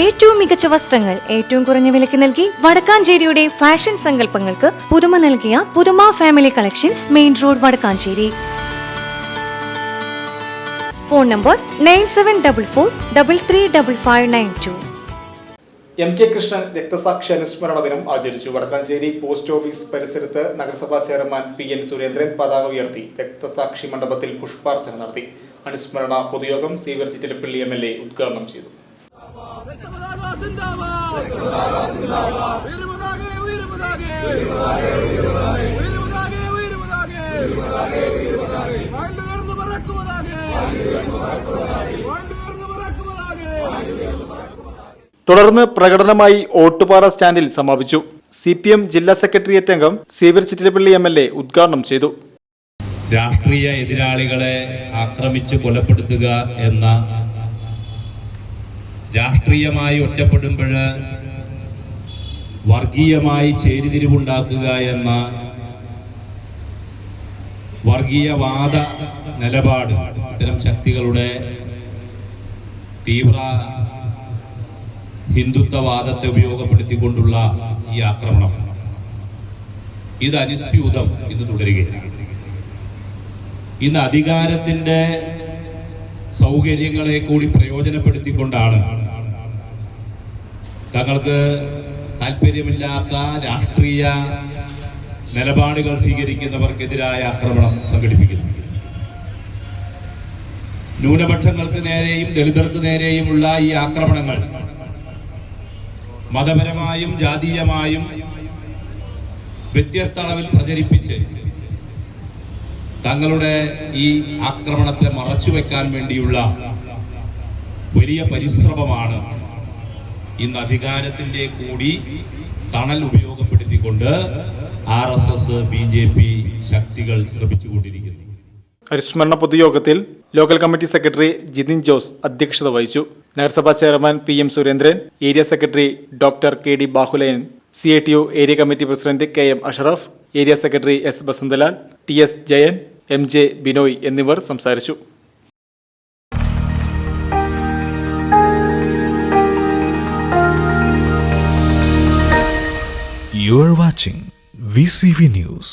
ഏറ്റവും മികച്ച വസ്ത്രങ്ങൾ ഏറ്റവും കുറഞ്ഞ വിലയ്ക്ക് നൽകി വടക്കാഞ്ചേരിയുടെ ഫാഷൻ സങ്കല്പങ്ങൾക്ക് പുതുമ നൽകിയ പുതുമ family collections main road Vadakkanchery. Phone number nine seven double four double three double five nine two M K Krishnan രക്തസാക്ഷി അനുസ്മരണ ദിനം ആചരിച്ചു. വടക്കാഞ്ചേരി പോസ്റ്റ് ഓഫീസ് പരിസരത്ത് നഗരസഭാ ചെയർമാൻ പി എൻ സുരേന്ദ്രൻ പതാക ഉയർത്തി രക്തസാക്ഷി മണ്ഡപത്തിൽ പുഷ്പാർച്ചന നടത്തി. അനുസ്മരണ പൊതുയോഗം Xavier Chittilappilly M L A ഉദ്ഘാടനം ചെയ്തു. തുടർന്ന് പ്രകടനമായി ഓട്ടുപാറ സ്റ്റാൻഡിൽ സമാപിച്ചു. സി പി എം ജില്ലാ സെക്രട്ടേറിയറ്റ് അംഗം Xavier Chittilappilly M L A ഉദ്ഘാടനം ചെയ്തു. രാഷ്ട്രീയ എതിരാളികളെ ആക്രമിച്ച് കൊലപ്പെടുത്തുക എന്ന രാഷ്ട്രീയമായി ഒറ്റപ്പെടുമ്പോൾ വർഗീയമായി ചേരിതിരിവുണ്ടാക്കുക എന്ന വർഗീയവാദ നിലപാട് ഇത്തരം ശക്തികളുടെ തീവ്ര ഹിന്ദുത്വവാദത്തെ ഉപയോഗപ്പെടുത്തിക്കൊണ്ടുള്ള ഈ ആക്രമണം. ഇത് അനുസ്യൂതം ഇത് തുടരുകയാണ്. ഇന്ന് അധികാരത്തിന്റെ സൗകര്യങ്ങളെ കൂടി പ്രയോജനപ്പെടുത്തിക്കൊണ്ടാണ്. തങ്ങൾക്ക് താല്പര്യമില്ലാത്ത രാഷ്ട്രീയ നിലപാടുകൾ സ്വീകരിക്കുന്നവർക്കെതിരായ ആക്രമണം സംഘടിപ്പിക്കുന്നു. ന്യൂനപക്ഷങ്ങൾക്ക് നേരെയും ദളിതർക്ക് നേരെയുമുള്ള ഈ ആക്രമണങ്ങൾ മതപരമായും ജാതീയമായും വ്യത്യസ്ത അളവിൽ പ്രചരിപ്പിച്ച് തങ്ങളുടെ ഈ ആക്രമണത്തെ മറച്ചുവെക്കാൻ വേണ്ടിയുള്ള വലിയ പരിശ്രമമാണ് ഇന്ന് അധികാരത്തിന്റെ കൂടി തണൽ ഉപയോഗപ്പെടുത്തിക്കൊണ്ട് R S S B J P ശക്തികൾ ശ്രമിച്ചുകൊണ്ടിരിക്കുന്നു. അനുസ്മരണ പൊതുയോഗത്തിൽ local committee secretary Jithin Jose അധ്യക്ഷത വഹിച്ചു. നഗരസഭാ chairman P M Surendran area secretary doctor K D Bahulayan C I T U area committee president K M Asharaf area secretary S Basanthalal T S Jayan M J Binoy എന്നിവർ സംസാരിച്ചു. You are watching V news